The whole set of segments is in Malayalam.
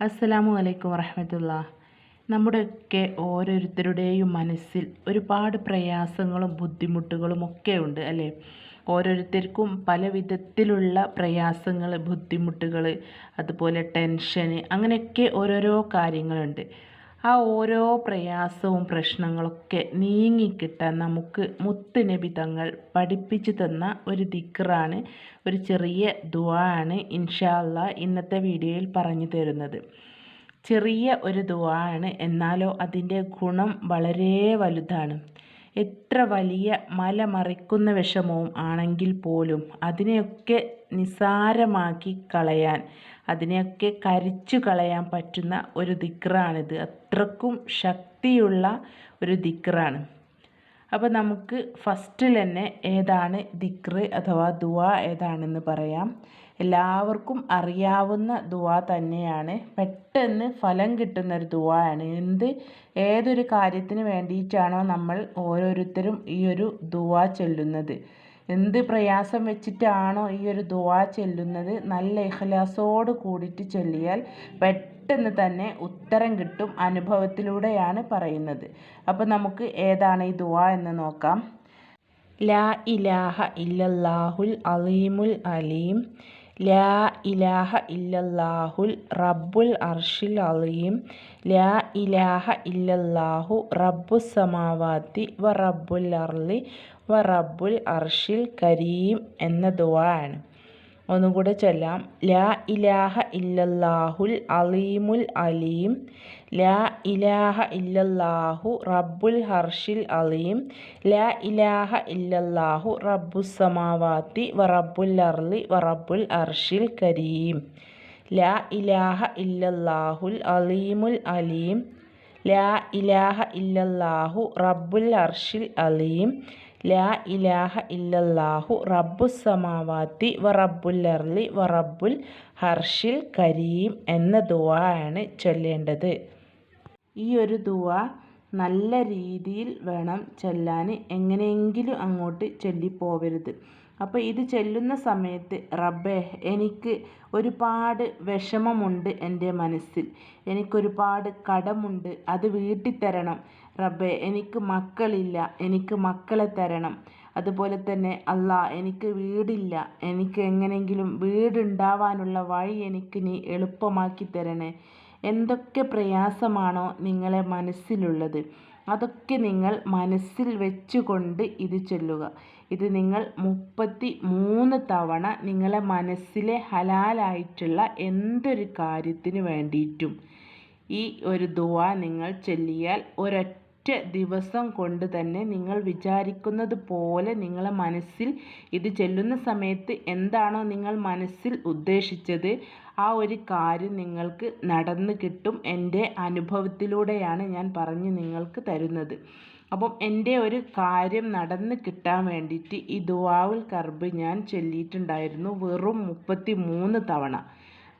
അസ്സലാമു അലൈക്കും വറഹമത്തുള്ള നമ്മുടെയൊക്കെ ഓരോരുത്തരുടെയും മനസ്സിൽ ഒരുപാട് പ്രയാസങ്ങളും ബുദ്ധിമുട്ടുകളും ഒക്കെ ഉണ്ട് അല്ലേ? ഓരോരുത്തർക്കും പല വിധത്തിലുള്ള പ്രയാസങ്ങൾ ബുദ്ധിമുട്ടുകൾ അതുപോലെ ടെൻഷന് അങ്ങനെയൊക്കെ ഓരോരോ കാര്യങ്ങളുണ്ട്. ആ ഓരോ പ്രയാസവും പ്രശ്നങ്ങളൊക്കെ നീങ്ങിക്കിട്ടാൻ നമുക്ക് മുത്ത് നബി തങ്ങൾ പഠിപ്പിച്ചു തന്ന ഒരു ദിക്റാണ് ഒരു ചെറിയ ദുആ ആണ് ഇൻഷാ അല്ലാ ഇന്നത്തെ വീഡിയോയിൽ പറഞ്ഞു തരുന്നത്. ചെറിയ ഒരു ദുആ ആണ് എന്നാലോ അതിന്റെ ഗുണം വളരെ വലുതാണ്. എത്ര വലിയ മല മറിക്കുന്ന വിഷമവും ആണെങ്കിൽ പോലും അതിനെയൊക്കെ നിസാരമാക്കി കളയാൻ അതിനെയൊക്കെ കരിച്ചു കളയാൻ പറ്റുന്ന ഒരു ദിക്റാണിത്. അത്രക്കും ശക്തിയുള്ള ഒരു ദിക്റാണ്. അപ്പോൾ നമുക്ക് ഫസ്റ്റിൽ തന്നെ ഏതാണ് ദിക്റ് അഥവാ ദുവാ ഏതാണെന്ന് പറയാം. എല്ലാവർക്കും അറിയാവുന്ന ദുവാ തന്നെയാണ്. പെട്ടെന്ന് ഫലം കിട്ടുന്ന ഒരു ദുവാ എന്ത് ഏതൊരു കാര്യത്തിന് വേണ്ടിയിട്ടാണോ നമ്മൾ ഓരോരുത്തരും ഈ ഒരു ദുവാ ചൊല്ലുന്നത്. എന്ത് പ്രയാസം വെച്ചിട്ടാണോ ഈ ഒരു ദുവാ ചെല്ലുന്നത്? നല്ല ഇഖ്ലാസോട് കൂടിയിട്ട് ചൊല്ലിയാൽ പെട്ടെന്ന് തന്നെ ഉത്തരം കിട്ടും അനുഭവത്തിലൂടെയാണ് പറയുന്നത്. അപ്പോൾ നമുക്ക് ഏതാണ് ഈ ദുവാ എന്ന് നോക്കാം. ലാ ഇലാഹ ഇല്ലല്ലാഹുൽ അലീമുൽ അലീം. ലാ ഇലാഹ ഇല്ലല്ലാഹുൽ റബ്ബുൽ അർഷിൽ അലീം. ലാ ഇലാഹ ഇല്ലല്ലാഹു റബ്ബു സമാവാത്തി വ റബ്ബുൽ അർലി വ റബ്ബുൽ അർഷിൽ കരീം എന്ന ദുആ ആണ്. ഒന്നും കൂടെ ചൊല്ലാം. ലാ ഇലാഹ ഇല്ലല്ലാഹുൽ അലീമുൽ അലീം. ലാ ഇലാഹ ഇല്ലല്ലാഹു റബ്ബുൽ ഹർഷിൽ അലീം. ലാ ഇലാഹ ഇല്ലല്ലാഹു റബ്ബു സമാവാത്തി വ റബ്ബുൽ അർലി വ റബ്ബുൽ അർഷിൽ കരീം. ലാ ഇലാഹ ഇല്ലല്ലാഹുൽ അലീമുൽ അലീം. ലാ ഇലാഹ ഇല്ലല്ലാഹു റബ്ബുൽ അർഷിൽ അലീം. ലാ ഇലാഹ ഇല്ലല്ലാഹു റബ്ബു സമാവാത്തി വ റബ്ബുൽ അർലി വ റബ്ബുൽ ഹർഷിൽ കരീം എന്ന ദുവാണ് ചൊല്ലേണ്ടത്. ഈ ഒരു ദുആ നല്ല രീതിയിൽ വേണം ചൊല്ലാൻ. എങ്ങനെയെങ്കിലും അങ്ങോട്ട് ചൊല്ലിപ്പോവരുത്. അപ്പോൾ ഇത് ചെല്ലുന്ന സമയത്ത് റബ്ബേ എനിക്ക് ഒരുപാട് വിഷമമുണ്ട് എന്റെ മനസ്സിൽ. എനിക്കൊരുപാട് കടമുണ്ട്. അത് വീട്ടി തരണം റബ്ബേ എനിക്ക് മക്കളില്ല എനിക്ക് മക്കളെ തരണം. അതുപോലെ തന്നെ അല്ലാ എനിക്ക് വീടില്ല എനിക്ക് എങ്ങനെയെങ്കിലും വീടുണ്ടാവാനുള്ള വഴി എനിക്ക് നീ എളുപ്പമാക്കി തരണേ. എന്തൊക്കെ പ്രയാസമാണോ നിങ്ങളെ മനസ്സിലുള്ളത്. അതൊക്കെ നിങ്ങൾ മനസ്സിൽ വെച്ചുകൊണ്ട് ഇത് ചൊല്ലുക. ഇത് നിങ്ങൾ മുപ്പത്തി മൂന്ന് തവണ നിങ്ങളെ മനസ്സിലെ ഹലാലായിട്ടുള്ള എന്തൊരു കാര്യത്തിന് വേണ്ടിയിട്ടും ഈ ഒരു ദുവ നിങ്ങൾ ചൊല്ലിയാൽ ഒരൊറ്റ ദിവസം കൊണ്ട് തന്നെ നിങ്ങൾ വിചാരിക്കുന്നത് പോലെ നിങ്ങളെ മനസ്സിൽ ഇത് ചെല്ലുന്ന സമയത്ത് എന്താണോ നിങ്ങൾ മനസ്സിൽ ഉദ്ദേശിച്ചത് ആ ഒരു കാര്യം നിങ്ങൾക്ക് നടന്നു കിട്ടും എന്റെ അനുഭവത്തിലൂടെയാണ് ഞാൻ പറഞ്ഞ് നിങ്ങൾക്ക് തരുന്നത്. അപ്പം എന്റെ ഒരു കാര്യം നടന്ന് കിട്ടാൻ വേണ്ടിയിട്ട് ഈ ദുവാവുൽ കർബ് ഞാൻ ചൊല്ലിയിട്ടുണ്ടായിരുന്നു വെറും മുപ്പത്തി മൂന്ന് തവണ.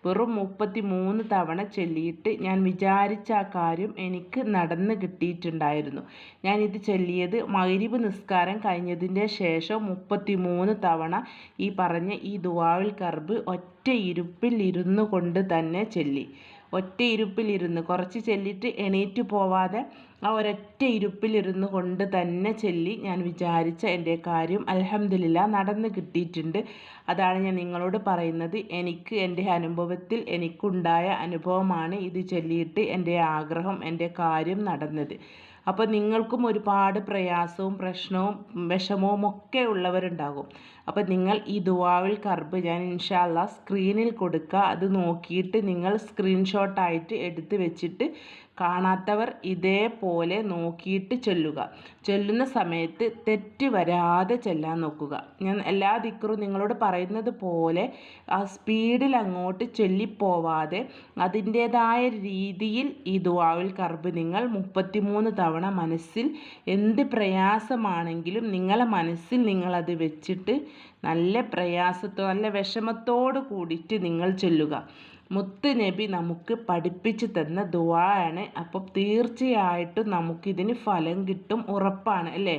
വെറും മുപ്പത്തി മൂന്ന് തവണ ചൊല്ലിയിട്ട് ഞാൻ വിചാരിച്ച ആ കാര്യം എനിക്ക് നടന്ന് കിട്ടിയിട്ടുണ്ടായിരുന്നു. ഞാൻ ഇത് ചൊല്ലിയത് മഗ്രിബ് നിസ്കാരം കഴിഞ്ഞതിന്റെ ശേഷം മുപ്പത്തി മൂന്ന് തവണ ഈ പറഞ്ഞ ഈ ദുവാവിൽ കർബ് ഒറ്റ ഇരുപ്പിൽ ഇരുന്നു കൊണ്ട് തന്നെ ചൊല്ലി. ഒറ്റ ഇരുപ്പിലിരുന്ന് കുറച്ച് ചെല്ലിയിട്ട് എണീറ്റ് പോവാതെ ആ ഒരൊറ്റ ഇരുപ്പിലിരുന്ന് കൊണ്ട് തന്നെ ചൊല്ലി ഞാൻ വിചാരിച്ച എന്റെ കാര്യം അലഹമില്ല നടന്ന് കിട്ടിയിട്ടുണ്ട്. അതാണ് ഞാൻ നിങ്ങളോട് പറയുന്നത്. എനിക്ക് എന്റെ അനുഭവത്തിൽ എനിക്കുണ്ടായ അനുഭവമാണ് ഇത് ചൊല്ലിയിട്ട് എന്റെ ആഗ്രഹം എന്റെ കാര്യം നടന്നത്. അപ്പോൾ നിങ്ങൾക്കും ഒരുപാട് പ്രയാസവും പ്രശ്നവും വിഷമവും ഒക്കെ ഉള്ളവരുണ്ടാകും. അപ്പോൾ നിങ്ങൾ ഈ ദുവാവിൽ കർബ് ഞാൻ ഇൻഷാല്ല സ്ക്രീനിൽ കൊടുക്കുക. അത് നോക്കിയിട്ട് നിങ്ങൾ സ്ക്രീൻഷോട്ടായിട്ട് എടുത്ത് വെച്ചിട്ട് കാണാത്തവർ ഇതേപോലെ നോക്കിയിട്ട് ചൊല്ലുക. ചൊല്ലുന്ന സമയത്ത് തെറ്റ് വരാതെ ചെല്ലാൻ നോക്കുക. ഞാൻ എല്ലാ ദിക്കറും നിങ്ങളോട് പറയുന്നത് പോലെ ആ സ്പീഡിൽ അങ്ങോട്ട് ചൊല്ലിപ്പോവാതെ അതിന്റേതായ രീതിയിൽ ഈ ദുവാവിൽ കർബ് നിങ്ങൾ മുപ്പത്തിമൂന്ന് തവണ മനസ്സിൽ എന്ത് പ്രയാസമാണെങ്കിലും നിങ്ങളെ മനസ്സിൽ നിങ്ങളത് വെച്ചിട്ട് നല്ല പ്രയാസത്തോ നല്ല വിഷമത്തോട് കൂടിയിട്ട് നിങ്ങൾ ചൊല്ലുക. മുത്ത് നബി നമുക്ക് പഠിപ്പിച്ചു തന്ന ദുവാണ് അപ്പം തീർച്ചയായിട്ടും നമുക്കിതിന് ഫലം കിട്ടും ഉറപ്പാണ് അല്ലേ?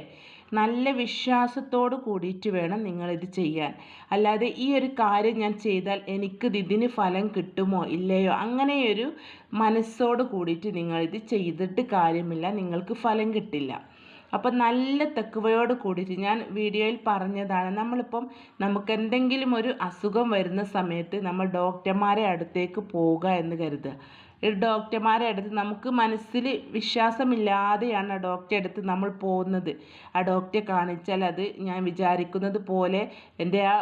നല്ല വിശ്വാസത്തോട് കൂടിയിട്ട് വേണം നിങ്ങളിത് ചെയ്യാൻ. അല്ലാതെ ഈ ഒരു കാര്യം ഞാൻ ചെയ്താൽ എനിക്ക് ഇതിന് ഫലം കിട്ടുമോ ഇല്ലയോ അങ്ങനെയൊരു മനസ്സോട് കൂടിയിട്ട് നിങ്ങളിത് ചെയ്തിട്ട് കാര്യമില്ല. നിങ്ങൾക്ക് ഫലം കിട്ടില്ല. അപ്പം നല്ല തെക്കുവയോട് കൂടിയിട്ട് ഞാൻ വീഡിയോയിൽ പറഞ്ഞതാണ്. നമ്മളിപ്പം നമുക്ക് എന്തെങ്കിലും ഒരു അസുഖം വരുന്ന സമയത്ത് നമ്മൾ ഡോക്ടർമാരെ അടുത്തേക്ക് പോവുക എന്ന് കരുതുക. ഒരു ഡോക്ടർമാരെ അടുത്ത് നമുക്ക് മനസ്സിൽ വിശ്വാസമില്ലാതെയാണ് ആ ഡോക്ടറെ അടുത്ത് നമ്മൾ പോകുന്നത്. ആ ഡോക്ടറെ കാണിച്ചാൽ അത് ഞാൻ വിചാരിക്കുന്നത് പോലെ എന്റെ ആ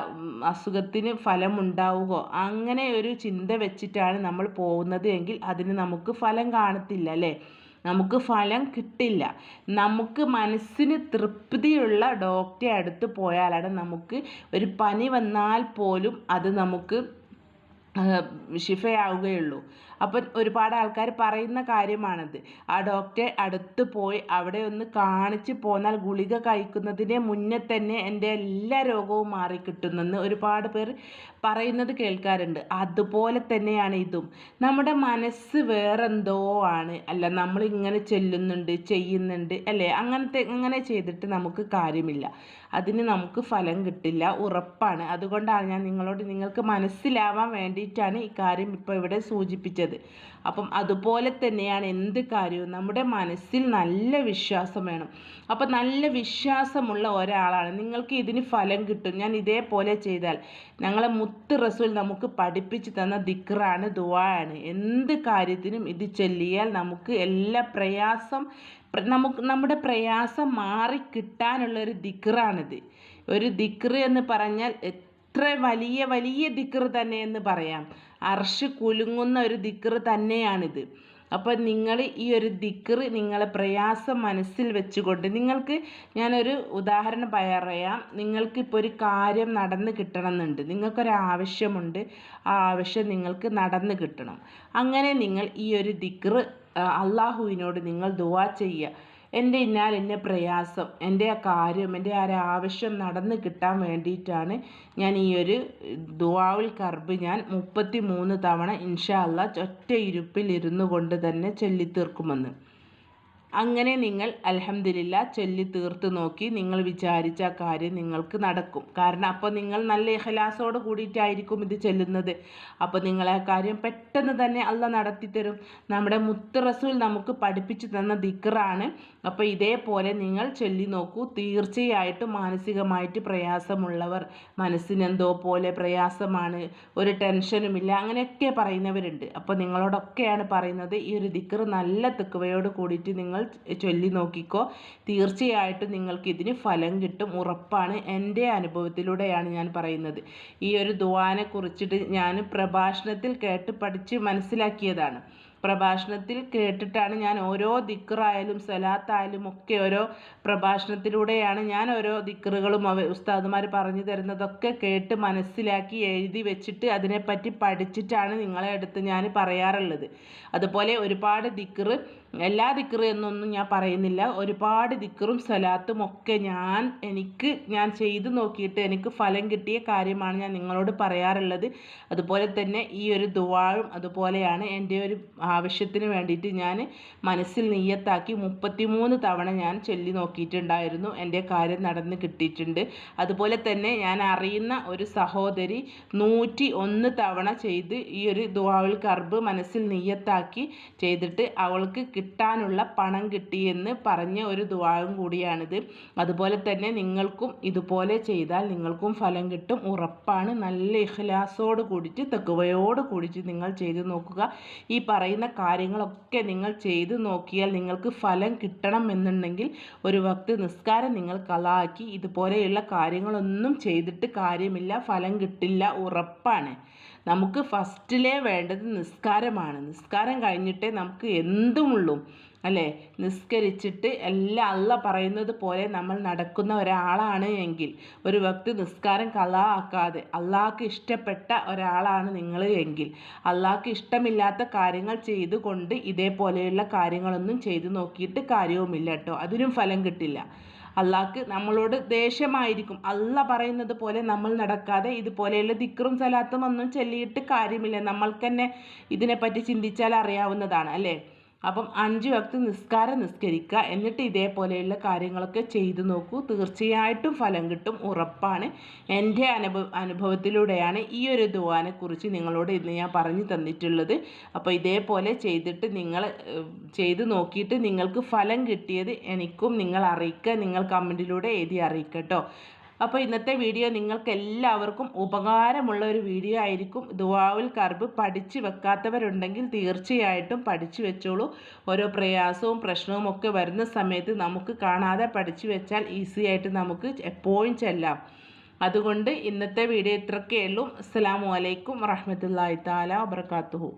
അസുഖത്തിന് ഫലമുണ്ടാവുകയോ അങ്ങനെ ഒരു ചിന്ത വെച്ചിട്ടാണ് നമ്മൾ പോകുന്നത് എങ്കിൽ അതിന് നമുക്ക് ഫലം കാണത്തില്ല അല്ലേ? നമുക്ക് ഫലം കിട്ടില്ല. നമുക്ക് മനസ്സിന് തൃപ്തിയുള്ള ഡോക്ടറെ അടുത്ത് പോയാലാണ് നമുക്ക് ഒരു പനി വന്നാൽ പോലും അത് നമുക്ക് ഷിഫയാവുകയുള്ളൂ അപ്പം ഒരുപാട് ആൾക്കാർ പറയുന്ന കാര്യമാണത്. ആ ഡോക്ടറെ അടുത്ത് പോയി അവിടെ ഒന്ന് കാണിച്ച് പോന്നാൽ ഗുളിക കഴിക്കുന്നതിന് മുന്നേ തന്നെ എന്റെ എല്ലാ രോഗവും മാറിക്കിട്ടുന്നെന്ന് ഒരുപാട് പേർ പറയുന്നത് കേൾക്കാറുണ്ട്. അതുപോലെ തന്നെയാണ് ഇതും. നമ്മുടെ മനസ്സ് വേറെന്തോ ആണ്. അല്ല നമ്മൾ ഇങ്ങനെ ചെല്ലുന്നുണ്ട് ചെയ്യുന്നുണ്ട് അല്ലേ? അങ്ങനത്തെ അങ്ങനെ ചെയ്തിട്ട് നമുക്ക് കാര്യമില്ല. അതിന് നമുക്ക് ഫലം കിട്ടില്ല ഉറപ്പാണ്. അതുകൊണ്ടാണ് ഞാൻ നിങ്ങളോട് നിങ്ങൾക്ക് മനസ്സിലാവാൻ വേണ്ടിയിട്ടാണ് ഈ കാര്യം ഇപ്പോൾ ഇവിടെ സൂചിപ്പിച്ചത്. അപ്പം അതുപോലെ തന്നെയാണ് എന്ത് കാര്യവും നമ്മുടെ മനസ്സിൽ നല്ല വിശ്വാസം വേണം. അപ്പം നല്ല വിശ്വാസമുള്ള ഒരാളാണ്. നിങ്ങൾക്ക് ഇതിന് ഫലം കിട്ടും. ഞാൻ ഇതേപോലെ ചെയ്താൽ ഞങ്ങളെ മുത്ത് റസൂൽ നമുക്ക് പഠിപ്പിച്ച് തന്ന ദിക്റാണ് ദുവാണ് എന്ത് കാര്യത്തിനും ഇത് ചൊല്ലിയാൽ നമുക്ക് എല്ലാ പ്രയാസം നമുക്ക് നമ്മുടെ പ്രയാസം മാറി കിട്ടാനുള്ള ഒരു ദിക്റാണിത്. ഒരു ദിക്റ് എന്ന് പറഞ്ഞാൽ എത്ര വലിയ വലിയ ദിക്ർ തന്നെ എന്ന് പറയാം. അർഷ് കുലുങ്ങുന്ന ഒരു ദിക്കർ തന്നെയാണിത്. അപ്പോൾ നിങ്ങൾ ഈ ഒരു ദിക്ർ നിങ്ങളെ പ്രയാസം മനസ്സിൽ വെച്ചുകൊണ്ട് നിങ്ങൾക്ക് ഞാനൊരു ഉദാഹരണം പറയാം. നിങ്ങൾക്ക് ഇപ്പോൾ ഒരു കാര്യം നടന്ന് കിട്ടണമെന്നുണ്ട്. നിങ്ങൾക്കൊരു ആവശ്യമുണ്ട്. ആ ആവശ്യം നിങ്ങൾക്ക് നടന്ന് കിട്ടണം. അങ്ങനെ നിങ്ങൾ ഈ ഒരു ദിക്ർ അള്ളാഹുവിനോട് നിങ്ങൾ ദുവാ ചെയ്യുക. എന്റെ ഇന്നാൽ ഇന്ന പ്രയാസം എന്റെ ആ കാര്യം എന്റെ ആ ഒരു ആവശ്യം നടന്ന് കിട്ടാൻ വേണ്ടിയിട്ടാണ് ഞാൻ ഈ ഒരു ദുവാവുൽ കർബ് ഞാൻ മുപ്പത്തി മൂന്ന് തവണ ഇൻഷാ അല്ല ഒറ്റ ഇരുപ്പിൽ ഇരുന്നു കൊണ്ട് തന്നെ ചൊല്ലിത്തീർക്കുമെന്ന്. അങ്ങനെ നിങ്ങൾ അലഹമില്ല ചൊല്ലി തീർത്ത് നോക്കി നിങ്ങൾ വിചാരിച്ച കാര്യം നിങ്ങൾക്ക് നടക്കും. കാരണം അപ്പോൾ നിങ്ങൾ നല്ല ഇഹലാസോട് കൂടിയിട്ടായിരിക്കും ഇത് ചെല്ലുന്നത്. അപ്പോൾ നിങ്ങളെ കാര്യം പെട്ടെന്ന് തന്നെ അല്ല നടത്തിത്തരും നമ്മുടെ മുത്ത് റസൂൽ നമുക്ക് പഠിപ്പിച്ചു തന്ന ദിക്റാണ്. അപ്പോൾ ഇതേപോലെ നിങ്ങൾ ചൊല്ലി നോക്കൂ. തീർച്ചയായിട്ടും മാനസികമായിട്ട് പ്രയാസമുള്ളവർ മനസ്സിനെന്തോ പോലെ പ്രയാസമാണ്. ഒരു ടെൻഷനുമില്ല അങ്ങനെയൊക്കെ പറയുന്നവരുണ്ട്. അപ്പോൾ നിങ്ങളോടൊക്കെയാണ് പറയുന്നത് ഈ ഒരു ദിക്ർ നല്ല തെക്കുവയോട് കൂടിയിട്ട് നിങ്ങൾ ചൊല്ലി നോക്കിക്കോ. തീർച്ചയായിട്ടും നിങ്ങൾക്ക് ഇതിന് ഫലം കിട്ടും. ഉറപ്പാണ്. എന്റെ അനുഭവത്തിലൂടെയാണ് ഞാൻ പറയുന്നത്. ഈ ഒരു ദുവാനെ കുറിച്ചിട്ട് ഞാൻ പ്രഭാഷണത്തിൽ കേട്ട് പഠിച്ച് മനസ്സിലാക്കിയതാണ്. പ്രഭാഷണത്തിൽ കേട്ടിട്ടാണ് ഞാൻ ഓരോ ദിക്റായാലും സലാത്തായാലും ഒക്കെ ഓരോ പ്രഭാഷണത്തിലൂടെയാണ് ഞാൻ ഓരോ ദിക്റുകളും ഉസ്താദുമാർ പറഞ്ഞു തരുന്നതൊക്കെ കേട്ട് മനസ്സിലാക്കി എഴുതി വെച്ചിട്ട് അതിനെപ്പറ്റി പഠിച്ചിട്ടാണ് നിങ്ങളെ അടുത്ത് ഞാൻ പറയാറുള്ളത്. അതുപോലെ ഒരുപാട് ദിക്റ് എല്ലാ ദിക്റ് എന്നൊന്നും ഞാൻ പറയുന്നില്ല. ഒരുപാട് ദിക്റും സലാത്തും ഒക്കെ ഞാൻ എനിക്ക് ഞാൻ ചെയ്തു നോക്കിയിട്ട് എനിക്ക് ഫലം കിട്ടിയ കാര്യമാണ് ഞാൻ നിങ്ങളോട് പറയാറുള്ളത്. അതുപോലെ തന്നെ ഈ ഒരു ദുവാഴും അതുപോലെയാണ് എന്റെ ഒരു ആവശ്യത്തിന് വേണ്ടിയിട്ട് ഞാൻ മനസ്സിൽ നെയ്യത്താക്കി മുപ്പത്തിമൂന്ന് തവണ ഞാൻ ചൊല്ലി നോക്കിയിട്ടുണ്ടായിരുന്നു. എന്റെ കാര്യം നടന്ന് കിട്ടിയിട്ടുണ്ട്. അതുപോലെ തന്നെ ഞാൻ അറിയുന്ന ഒരു സഹോദരി നൂറ്റി ഒന്ന് തവണ ചെയ്ത് ഈ ഒരു ദുവാവിൽ കർബ് മനസ്സിൽ നെയ്യത്താക്കി ചെയ്തിട്ട് അവൾക്ക് കിട്ടാനുള്ള പണം കിട്ടിയെന്ന് പറഞ്ഞ ഒരു ദുവാവും കൂടിയാണിത്. അതുപോലെ തന്നെ നിങ്ങൾക്കും ഇതുപോലെ ചെയ്താൽ നിങ്ങൾക്കും ഫലം കിട്ടും. ഉറപ്പാണ്. നല്ല ഇഖ്ലാസോട് കൂടിയിട്ട് തെക്കുവയോട് കൂടിയിട്ട് നിങ്ങൾ ചെയ്തു നോക്കുക. ഈ പറയുന്ന കാര്യങ്ങളൊക്കെ നിങ്ങൾ ചെയ്തു നോക്കിയാൽ നിങ്ങൾക്ക് ഫലം കിട്ടണം എന്നുണ്ടെങ്കിൽ ഒരു വക്ത് നിസ്കാരം നിങ്ങൾ കളാക്കി ഇതുപോലെയുള്ള കാര്യങ്ങളൊന്നും ചെയ്തിട്ട് കാര്യമില്ല ഫലം കിട്ടില്ല ഉറപ്പാണ്. നമുക്ക് ഫസ്റ്റിലേ വേണ്ടത് നിസ്കാരമാണ്. നിസ്കാരം കഴിഞ്ഞിട്ടേ നമുക്ക് എന്തുമുള്ളൂ? അല്ലേ? നിസ്കരിച്ചിട്ട് എല്ലാം അള്ള പറയുന്നത് പോലെ നമ്മൾ നടക്കുന്ന ഒരാളാണ് എങ്കിൽ. ഒരു വ്യക്തി നിസ്കാരം കലാ ആക്കാതെ അള്ളാഹ്ക്ക് ഇഷ്ടപ്പെട്ട ഒരാളാണ് നിങ്ങൾ എങ്കിൽ. അള്ളാഹ്ക്ക് ഇഷ്ടമില്ലാത്ത കാര്യങ്ങൾ ചെയ്തുകൊണ്ട് ഇതേപോലെയുള്ള കാര്യങ്ങളൊന്നും ചെയ്തു നോക്കിയിട്ട് കാര്യവുമില്ല കേട്ടോ അതിനും ഫലം കിട്ടില്ല. അള്ളാഹ്ക്ക് നമ്മളോട് ദേഷ്യമായിരിക്കും. അല്ല പറയുന്നത് പോലെ നമ്മൾ നടക്കാതെ ഇതുപോലെയുള്ള ദിക്റും സലാത്തും ഒന്നും ചൊല്ലിയിട്ട് കാര്യമില്ല. നമ്മൾക്ക് തന്നെ ഇതിനെപ്പറ്റി ചിന്തിച്ചാൽ അറിയാവുന്നതാണ്. അല്ലേ? അപ്പം അഞ്ച് വക്ത് നിസ്കാരം നിസ്കരിക്കുക. എന്നിട്ട് ഇതേപോലെയുള്ള കാര്യങ്ങളൊക്കെ ചെയ്തു നോക്കൂ. തീർച്ചയായിട്ടും ഫലം കിട്ടും. ഉറപ്പാണ്. എന്റെ അനുഭവ അനുഭവത്തിലൂടെയാണ് ഈ ഒരു ദുവാനെക്കുറിച്ച് നിങ്ങളോട് ഇന്ന് ഞാൻ പറഞ്ഞു തന്നിട്ടുള്ളത്. അപ്പോൾ ഇതേപോലെ ചെയ്തിട്ട് നിങ്ങൾ ചെയ്തു നോക്കിയിട്ട് നിങ്ങൾക്ക് ഫലം കിട്ടിയത് എനിക്കും നിങ്ങൾ അറിയിക്കുക. നിങ്ങൾ കമന്റിലൂടെ എഴുതി അറിയിക്കട്ടോ അപ്പോൾ ഇന്നത്തെ വീഡിയോ നിങ്ങൾക്ക് എല്ലാവർക്കും ഉപകാരമുള്ള ഒരു വീഡിയോ ആയിരിക്കും. ദുവാവുൽ കർബ് പഠിച്ച് വെക്കാത്തവരുണ്ടെങ്കിൽ തീർച്ചയായിട്ടും പഠിച്ചു വെച്ചോളൂ. ഓരോ പ്രയാസവും പ്രശ്നവും ഒക്കെ വരുന്ന സമയത്ത് നമുക്ക് കാണാതെ പഠിച്ചു വെച്ചാൽ ഈസി ആയിട്ട് നമുക്ക് എപ്പോഴും ചെല്ലാം. അതുകൊണ്ട് ഇന്നത്തെ വീഡിയോ ഇത്രയൊക്കെ ഉള്ളൂ. അസ്സാം വലൈക്കും വറഹമത്തല്ലാ താല വാബർക്കാത്തുഹു